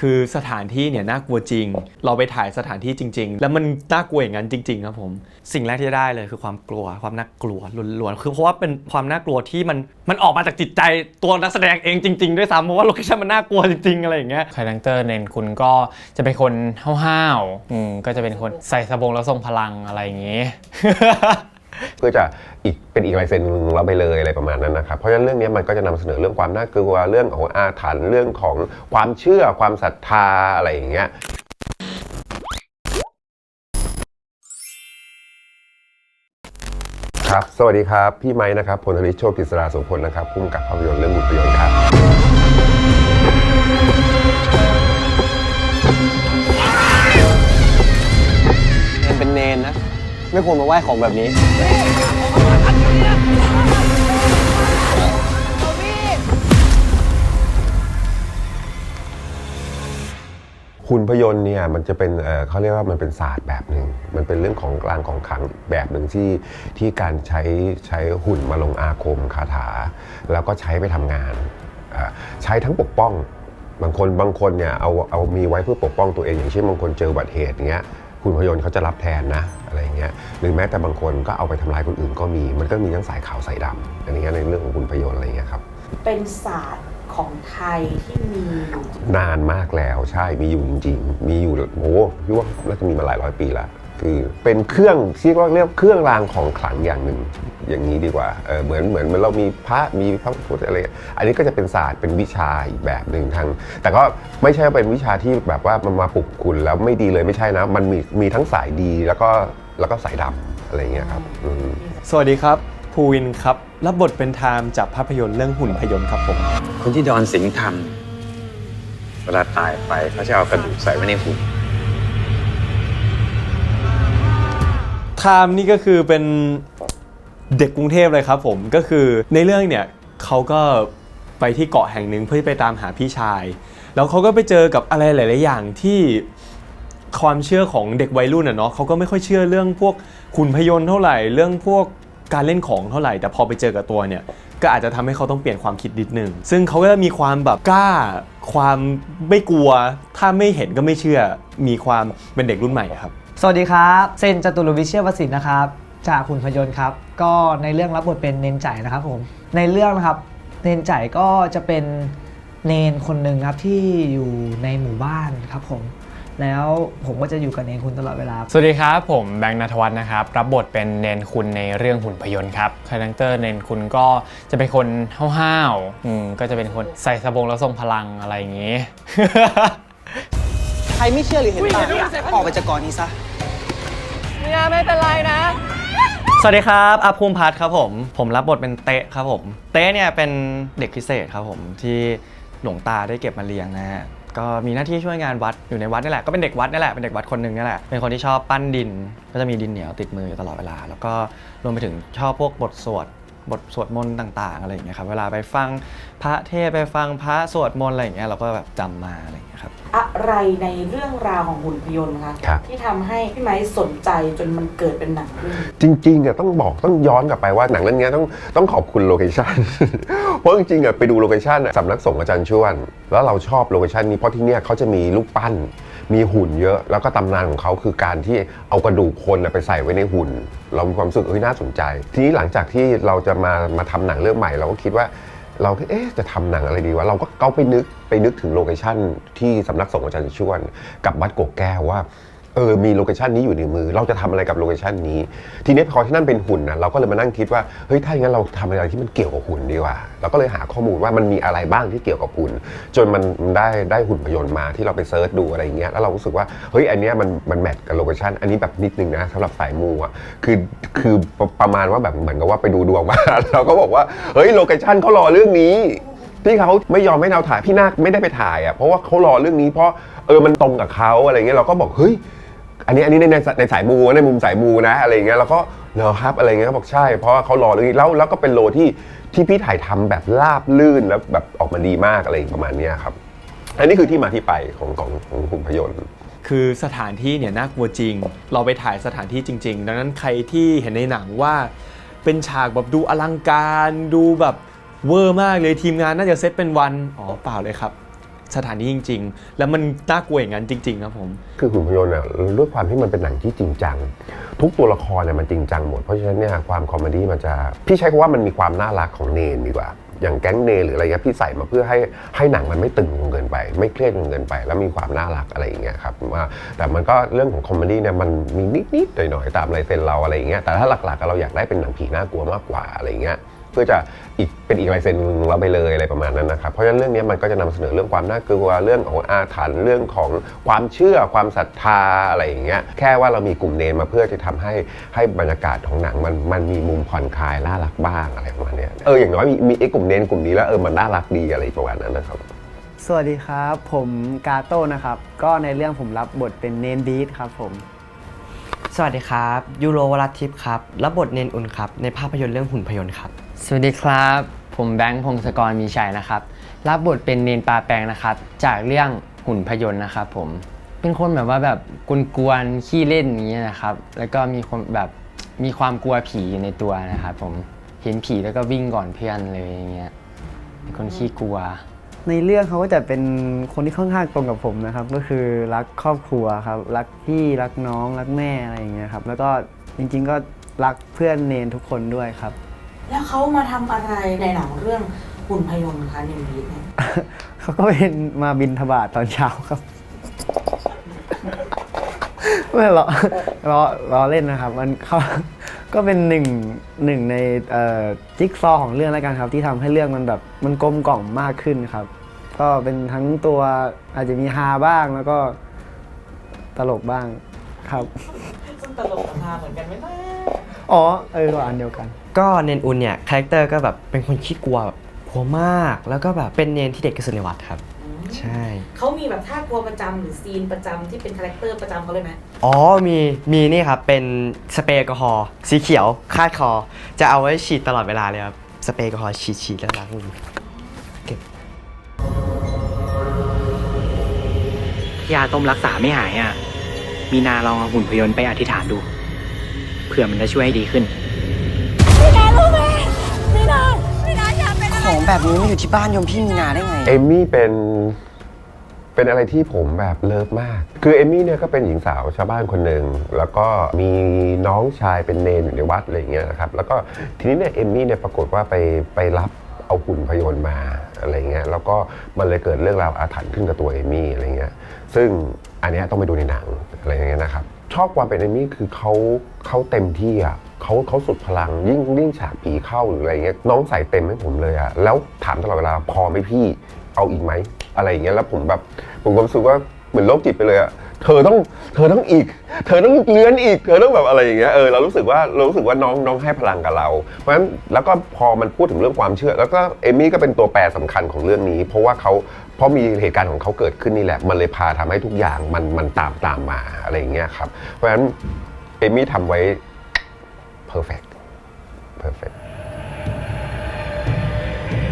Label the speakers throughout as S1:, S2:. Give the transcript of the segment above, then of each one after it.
S1: คือสถานที่เนี่ยน่ากลัวจริง เราไปถ่ายสถานที่จริง ๆ แล้วมันน่ากลัวอย่างนั้นจริง ๆ ครับผม สิ่งแรกที่ได้เลยคือความกลัว ความน่ากลัวล้วนๆ คือเพราะว่าเป็นความน่ากลัวที่มันมันออกมาจากจิตใจตัวนักแสดงเองจริง ๆ ด้วยซ้ำเพราะว่าโลเคชั่นมันน่ากลัวจริงๆอะไรอย่างเงี้ย
S2: คาแรคเตอร์เนนคุณก็จะเป็นคนห้าวๆอืมก็จะเป็นคนใส่สบงแล้วทรงพลังอะไรอย่างงี้
S3: เพื่อจะอีกเป็นอีกลายเซ็นของเราไปเลยอะไรประมาณนั้นนะครับ เพราะฉะนั้นเรื่องนี้มันก็จะนำเสนอเรื่องความน่ากลัวเรื่องของอาถรรพ์เรื่องของความเชื่อความศรัทธาอะไรอย่างเงี้ยครับ สวัสดีครับ พี่ไม้นะครับพลธริโชคกิษราโสพลนะครับพุ่มกับภาพยนตร์เรื่องบุญประยนต์ครับ
S4: ไม่ควรมาไหว้ของแบบนี้
S3: คุณพยนต์เนี่ยมันจะเป็นเอ่อเขาเรียกว่ามันเป็นศาสตร์แบบหนึ่งมันเป็นเรื่องของกลางของขลังแบบหนึ่งที่ที่การใช้ใช้หุ่นมาลงอาคมคาถา แล้วก็ใช้ไปทำงานอ่าใช้ทั้งปกป้อง บางคนบางคนเนี่ยเอาเอามีไว้เพื่อปกป้องตัวเองอย่างเช่นบางคนเจออุบัติเหตุอย่างเงี้ย คุณพยนต์เขาจะรับแทนนะอะไรอย่างเงี้ยหรือแม้แต่บางคนก็เอาไปทำร้ายคนอื่นก็มี มันก็มีทั้งสายขาวสายดำอันนี้ในเรื่องของคุณพยนต์อะไรอย่างเงี้ยครับ
S5: เป็นศาสตร์ของไทยที่มีอยู่
S3: นานมากแล้วใช่มีอยู่จริงๆมีอยู่โอ้โหพี่ว่าน่าจะมีมาหลายร้อยปีละ คือเป็นเครื่องที่เรียกว่าเครื่องรางของขลังอย่างหนึ่งอย่างนี้ดีกว่าเออเหมือนเหมือนเหมือนเรามีพระมีพระพุทธอะไร อันนี้ก็จะเป็นศาสตร์เป็นวิชาอีกแบบหนึ่งทาง แต่ก็ไม่ใช่ว่าเป็นวิชาที่แบบว่ามันมาปลุกคุณแล้วไม่ดีเลยไม่ใช่นะ มันมีมีทั้งสายดีแล้วก็แล้วก็สายดำอะไรอย่างเงี้ยครับอืม
S1: สวัสดีครับภูวินครับรับบทเป็นไทม์จากภาพยนตร์เรื่องหุ่นพยนต์ครับผม
S6: คนที่ดอนสิงห์ทำเวลาตายไปเขาจะเอากระดูกใส่ไว้ในหุ่น
S1: ไทม์นี่ก็คือเป็นเด็กกรุงเทพเลยครับผมก็คือในเรื่องเนี่ยเขาก็ไปที่เกาะแห่งหนึ่งเพื่อไปตามหาพี่ชาย แล้วเขาก็ไปเจอกับอะไรหลาย ๆ อย่างที่ความเชื่อของเด็กวัยรุ่นอะเนาะเขาก็ไม่ค่อยเชื่อเรื่องพวกขุนพยนต์เท่าไหร่ เรื่องพวกการเล่นของเท่าไหร่ แต่พอไปเจอกับตัวเนี่ยก็อาจจะทำให้เขาต้องเปลี่ยนความคิดนิดนึง ซึ่งเขาก็จะมีความแบบกล้า ความไม่กลัว ถ้าไม่เห็นก็ไม่เชื่อ มีความเป็นเด็กรุ่นใหม่ครับ
S7: สวัสดีครับเซนจตุรวิเชียวสินนะครับ จากหุ่นพยนต์ครับ ก็ในเรื่องรับบทเป็นเนนจ่ายนะครับผมในเรื่องนะครับเนนจ่ายก็จะเป็นเนนคนหนึ่งครับที่อยู่ในหมู่บ้านครับผมแล้วผมก็จะอยู่กับเนนคุณตลอดเวลา
S2: สวัสดีครับ ผมแบงค์นัทวัฒน์นะครับ รับบทเป็นเนนคุณในเรื่องหุ่นพยนต์ครับคาแรคเตอร์เนนคุณก็จะเป็นคนห้าวๆอืมก็จะเป็นคนใส่สบงแล้วทรงพลังอะไรอย่างงี้
S4: ใครไม่เชื่อหรือเห็นต่างออกไปจากกองนี้ซะ
S8: ไม่เป็นไรนะ
S1: สวัสดีครับอาภูมิพัฒน์ครับผม ผมรับบทเป็นเตะครับผม เตะเนี่ยเป็นเด็กพิเศษครับผมที่หลวงตาได้เก็บมาเลี้ยงนะฮะ ก็มีหน้าที่ช่วยงานวัดอยู่ในวัดนี่แหละ ก็เป็นเด็กวัดนี่แหละ เป็นเด็กวัดคนหนึ่งนี่แหละ เป็นคนที่ชอบปั้นดิน ก็จะมีดินเหนียวติดมืออยู่ตลอดเวลา แล้วก็รวมไปถึงชอบพวกบทสวด บทสวดมนต์ต่าง ๆ อะไรอย่างเงี้ยครับเวลาไปฟังพระเทศน์ไปฟังพระสวดมนต์อะไรอย่างเงี้ยเราก็แบบจำมาอะไรอย่างเงี้ยครับ
S5: อะไรในเรื่องราวของหุ่นพยนต์คะ
S3: ครับ
S5: ที่ทำให้พี่ไม้สนใจจนมันเกิดเป็นหนังขึ้น
S3: จริงๆอะต้องบอกต้องย้อนกลับไปว่าหนังเรื่องนี้ต้องต้องขอบคุณโลเคชัน เพราะจริงๆอะไปดูโลเคชันอะสำนักสงฆ์อาจารย์ชวน แล้วเราชอบโลเคชันนี้เพราะที่เนี่ยเขาจะมีลูกปั้น มีหุ่นเยอะ แล้วก็ตำนานของเขาคือการที่เอากระดูกคนน่ะไปใส่ไว้ในหุ่น เรามีความรู้สึกเฮ้ยน่าสนใจ ทีนี้หลังจากที่เราจะมามาทำหนังเรื่องใหม่เราก็คิดว่า เราก็เอ๊ะจะทำหนังอะไรดีวะเราก็เข้าไปนึกไปนึกถึงโลเคชั่นที่สำนักสงฆ์อาจารย์ชวน กับวัดกกแก้วว่า เออมีโลเคชันนี้อยู่ในมือ เราจะทำอะไรกับโลเคชันนี้ ทีนี้พอที่นั่นเป็นหุ่นนะเราก็เลยมานั่งคิดว่าเฮ้ยถ้าอย่างนั้นเราทำอะไรที่มันเกี่ยวกับหุ่นดีกว่าเราก็เลยหาข้อมูลว่ามันมีอะไรบ้างที่เกี่ยวกับหุ่น จนมันได้ได้หุ่นพยนต์มาที่เราไปเซิร์ชดูอะไรอย่างเงี้ยแล้วเรารู้สึกว่าเฮ้ยอันเนี้ยมันมันแมทกับโลเคชันอันนี้แบบนิดนึงนะสำหรับสายมูอะคือคือประประมาณว่าแบบเหมือนกับว่าไปดูดวงมาเราก็บอกว่าเฮ้ยโลเคชันเขารอเรื่องนี้ที่เขาไม่ยอมให้เราถ่ายพี่นาคไม่ได้ไปถ่ายอะเพราะว่าเขารอเรื่องนี้เพราะเออมันตรงกับเขาอะไรเงี้ยเราก็บอกเฮ้ย อันนี้อันนี้ในในในสายมูในมุมสายมูนะอะไรเงี้ยเราก็เหรอครับอะไรเงี้ยเขาบอกใช่ เพราะว่าเขารอเรื่องนี้แล้วแล้วก็เป็นโลที่ที่พี่ถ่ายทำแบบราบลื่นแล้วแบบออกมาดีมากอะไรประมาณเนี้ยครับ อันนี้คือที่มาที่ไปของของของหุ่นพยนต์
S1: คือสถานที่เนี่ยน่ากลัวจริง เราไปถ่ายสถานที่จริง ๆ ดังนั้นใครที่เห็นในหนังว่า เป็นฉากแบบดูอลังการ ดูแบบเวอร์มากเลยทีมงานน่าจะเซตเป็นวัน อ๋อเปล่าเลยครับ สถานที่จริง ๆ แล้วมันน่ากลัวอย่างนั้นจริง ๆ ครับผม
S3: คือหุ่นพยนต์เนี่ยด้วยความที่มันเป็นหนังที่จริงจัง ทุกตัวละครเนี่ยมันจริงจังหมด เพราะฉะนั้นเนี่ยความคอมเมดี้มันจะพี่ใช้คำว่ามันมีความน่ารักของเนนดีกว่า อย่างแก๊งเนนหรืออะไรเงี้ยพี่ใส่มาเพื่อให้ให้หนังมันไม่ตึงจนเกินไป ไม่เครียดจนเกินไป แล้วมีความน่ารักอะไรอย่างเงี้ยครับว่าแต่มันก็เรื่องของคอมเมดี้เนี่ยมันมีนิดๆหน่อยๆตามลายเซ็นเราอะไรอย่างเงี้ยแต่ถ้าหลักๆเราอยากได้เป็นหนังผีน่ากลัวมากกว่าอะไรอย่างเงี้ย เพื่อจะอีกเป็นอีกลายเซ็นหนึ่งเราไปเลยอะไรประมาณนั้นนะครับเพราะฉะนั้นเรื่องนี้มันก็จะนำเสนอเรื่องความน่ากลัวเรื่องของอาถรรพ์เรื่องของความเชื่อความศรัทธาอะไรอย่างเงี้ยแค่ว่าเรามีกลุ่มเนมมาเพื่อจะทำให้ให้บรรยากาศของหนังมันมันมีมุมผ่อนคลายน่ารักบ้างอะไรประมาณเนี้ยเอออย่างน้อยมีมีไอ้กลุ่มเนนกลุ่มนี้แล้วเออมันน่ารักดีอะไรประมาณนั้นนะครับ
S9: สวัสดีครับ ผมกาโต้นะครับ ก็ในเรื่องผมรับบทเป็นเนนบีทครับผม
S4: สวัสดีครับ ยูโรวรัตทิพย์ครับ รับบทเนนอุ่นครับ ในภาพยนตร์เรื่องหุ่นพยนต์ครับ
S10: สวัสดีครับ ผมแบงค์พงศกรมีชัยนะครับ รับบทเป็นเนนปลาแปงนะครับ จากเรื่องหุ่นพยนต์นะครับ ผมเป็นคนแบบว่าแบบกวนๆขี้เล่นอย่างเงี้ยนะครับ แล้วก็มีคนแบบมีความกลัวผีอยู่ในตัวนะครับผมเห็นผีแล้วก็วิ่งก่อนเพื่อนเลยอย่างเงี้ยเป็นคนขี้กลัว
S9: ในเรื่องเขาก็จะเป็นคนที่ค่อนข้างตรงกับผมนะครับ ก็คือรักครอบครัวครับ รักพี่รักน้องรักแม่อะไรอย่างเงี้ยครับแล้วก็จริงๆก็รักเพื่อนเนนทุกคนด้วยครับ
S5: แล้วเขามาทำอะไรในหนังเรื่องหุ่นพยนต์คะเนมบีทเนี่ย
S9: เขาก็เป็นมาบินทบาทตอนเช้าครับ ไม่หรอกรอรอเล่นนะครับ มันเขาก็เป็นหนึ่งหนึ่งในเอ่อจิ๊กซอว์ของเรื่องแล้วกันครับ ที่ทำให้เรื่องมันแบบมันกลมกล่อมมากขึ้นครับ ก็เป็นทั้งตัวอาจจะมีฮาบ้างแล้วก็ตลกบ้างครับ
S5: ซึ่งตลกกับฮาเหมือนกันไหมนะ
S9: อ๋อเออก็อันเดียวกัน
S4: ก็เนนอุ่นเนี่ยคาแรคเตอร์ก็แบบเป็นคนขี้กลัวแบบกลัวมาก แล้วก็แบบเป็นเนนที่เด็กที่สุดในวัดครับ ใช่
S5: เขามีแบบท่ากลัวประจำหรือซีนประจำที่เป็นคาแรคเตอร์ประจำเขาเลยไหม
S4: อ๋อมีมีนี่ครับ เป็นสเปรย์แอลกอฮอล์สีเขียวคาดคอ จะเอาไว้ฉีดตลอดเวลาเลยครับ สเปรย์แอลกอฮอล์ฉีดฉีดแล้วล้างมือ
S11: ยาต้มรักษาไม่หายอะ มีนาลองเอาหุ่นพยนต์ไปอธิษฐานดู เผื่อมันจะช่วยให้ดีขึ้น
S4: ของแบบนี้มาอยู่ที่บ้านยมพี่มีนาได้ไง
S3: เอมมี่เป็นเป็นอะไรที่ผมแบบเลิฟมาก คือเอมมี่เนี่ยก็เป็นหญิงสาวชาวบ้านคนหนึ่งแล้วก็มีน้องชายเป็นเนนอยู่ในวัดอะไรอย่างเงี้ยนะครับ แล้วก็ทีนี้เนี่ยเอมมี่เนี่ยปรากฏว่าไปไปรับเอาหุ่นพยนต์มาอะไรเงี้ย แล้วก็มันเลยเกิดเรื่องราวอาถรรพ์ขึ้นกับตัวเอมมี่อะไรเงี้ย ซึ่งอันเนี้ยต้องไปดูในหนังอะไรอย่างเงี้ยนะครับ ชอบความเป็นเอมี่คือเขาเขาเต็มที่อะเขาเขาสุดพลังยิ่งยิ่งฉากผีเข้าหรืออะไรเงี้ยน้องใส่เต็มให้ผมเลยอะแล้วถามตลอดเวลาพอไหมพี่เอาอีกไหมอะไรอย่างเงี้ยแล้วผมแบบผมก็รู้สึกว่าเหมือนโรคจิตไปเลยอะเธอต้องเธอต้องอีก เธอต้องเลื้อนอีก เธอต้องแบบอะไรอย่างเงี้ยเออเรารู้สึกว่าเรารู้สึกว่าน้องน้องให้พลังกับเรา เพราะฉะนั้นแล้วก็พอมันพูดถึงเรื่องความเชื่อ แล้วก็เอมี่ก็เป็นตัวแปรสำคัญของเรื่องนี้ เพราะว่าเขา เพราะมีเหตุการณ์ของเขาเกิดขึ้นนี่แหละ มันเลยพาทำให้ทุกอย่างมันมันตามตามมาอะไรอย่างเงี้ยครับ เพราะฉะนั้นเอมี่ทำไว้ perfect perfect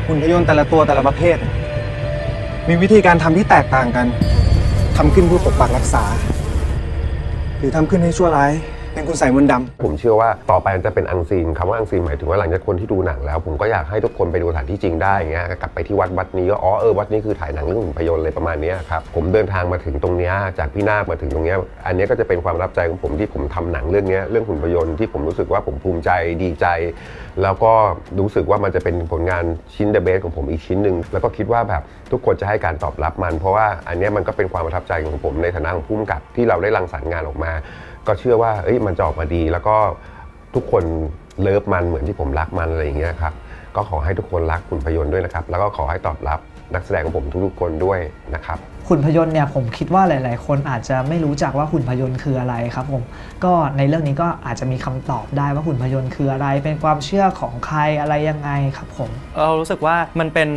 S12: หุ่นพยนต์แต่ละตัวแต่ละประเภท มีวิธีการทำที่แตกต่างกันทำขึ้นเพื่อปกปักรักษา หรือทำขึ้นให้ชั่วร้าย เป็นคุณใส่มนต์ดำ
S3: ผมเชื่อว่าต่อไปมันจะเป็นอังซีนคำว่าอังซีนหมายถึงว่าหลังจากคนที่ดูหนังแล้ว ผมก็อยากให้ทุกคนไปดูสถานที่จริงได้อย่างเงี้ยกลับไปที่วัดวัดนี้ก็อ๋อเออวัดนี้คือถ่ายหนังเรื่องหุ่นพยนต์เลยประมาณเนี้ยครับผมเดินทางมาถึงตรงเนี้ยจากพี่นาคมาถึงตรงเนี้ยอันเนี้ยก็จะเป็นความรับใจของผมที่ผมทำหนังเรื่องเนี้ยเรื่องหุ่นพยนต์ที่ผมรู้สึกว่าผมภูมิใจดีใจ แล้วก็รู้สึกว่ามันจะเป็นผลงานชิ้นเดอะเบสของผมอีกชิ้นหนึ่งแล้วก็คิดว่าแบบทุกคนจะให้การตอบรับมัน เพราะว่าอันเนี้ยมันก็เป็นความประทับใจของผมในฐานะของผู้กำกับที่เราได้รังสรรค์งานออกมา ก็เชื่อว่าเอ้ยมันจะออกมาดี แล้วก็ทุกคนเลิฟมันเหมือนที่ผมรักมันอะไรอย่างเงี้ยครับก็ขอให้ทุกคนรักคุณพยนต์ด้วยนะครับ แล้วก็ขอให้ตอบรับนักแสดงของผมทุกๆคนด้วยนะครับ
S7: หุ่นพยนต์เนี่ยผมคิดว่าหลาย ๆ คนอาจจะไม่รู้จักว่าหุ่นพยนต์คืออะไรครับผมก็ในเรื่องนี้ก็อาจจะมีคำตอบได้ว่าหุ่นพยนต์คืออะไร เป็นความเชื่อของใครอะไรยังไงครับผม
S1: เรารู้สึกว่ามันเป็น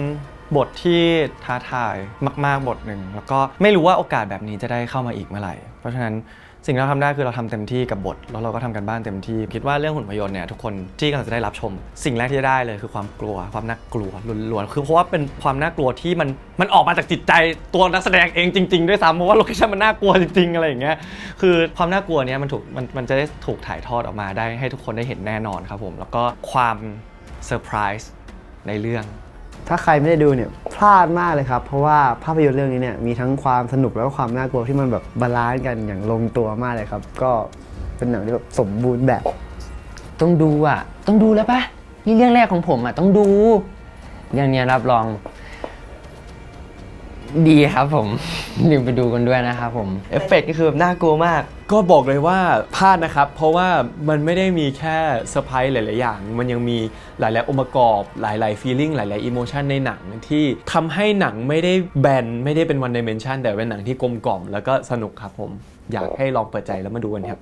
S1: บทที่ท้าทายมาก ๆ บทหนึ่งแล้วก็ไม่รู้ว่าโอกาสแบบนี้จะได้เข้ามาอีกเมื่อไหร่ เพราะฉะนั้น สิ่งที่เราทำได้คือเราทำเต็มที่กับบท แล้วเราก็ทำกันบ้านเต็มที่ คิดว่าเรื่องหุ่นพยนต์เนี่ยทุกคนที่กำลังจะได้รับชม สิ่งแรกที่จะได้เลยคือความกลัว ความน่ากลัวล้วนๆคือเพราะว่าเป็นความน่ากลัวที่มันมันออกมาจากจิตใจตัวนักแสดงเองจริงๆด้วยซ้ำเพราะว่าโลเคชั่นมันน่ากลัวจริงๆอะไรอย่างเงี้ยคือความน่ากลัวเนี้ยมันถูกมันมันจะได้ถูกถ่ายทอดออกมาได้ให้ทุกคนได้เห็นแน่นอนครับผมแล้วก็ความเซอร์ไพรส์ในเรื่อง
S9: ถ้าใครไม่ได้ดูเนี่ยพลาดมากเลยครับ เพราะว่าภาพยนตร์เรื่องนี้เนี่ยมีทั้งความสนุกแล้วก็ความน่ากลัวที่มันแบบบาลานซ์กันอย่างลงตัวมากเลยครับ ก็เป็นหนังที่แบบสมบูรณ์แบบ
S10: ต้องดูอะ ต้องดูแล้วปะนี่เรื่องแรกของผมอะต้องดู เรื่องเนี้ยรับรอง ดีครับผม ลืมไปดูกันด้วยนะครับผม
S4: เอฟเฟกต์ก็คือแบบน่ากลัวมาก
S1: ก็บอกเลยว่าพลาดนะครับ เพราะว่ามันไม่ได้มีแค่เซอร์ไพรส์หลาย ๆ อย่าง มันยังมีหลาย ๆ องค์ประกอบ หลาย ๆ ฟีลิ่งหลาย ๆ อิโมชันในหนังที่ทำให้หนังไม่ได้แบน ไม่ได้เป็นวันดิเมนชันแต่เป็นหนังที่กลมกล่อมแล้วก็สนุกครับผม อยากให้ลองเปิดใจแล้วมาดูกันครับ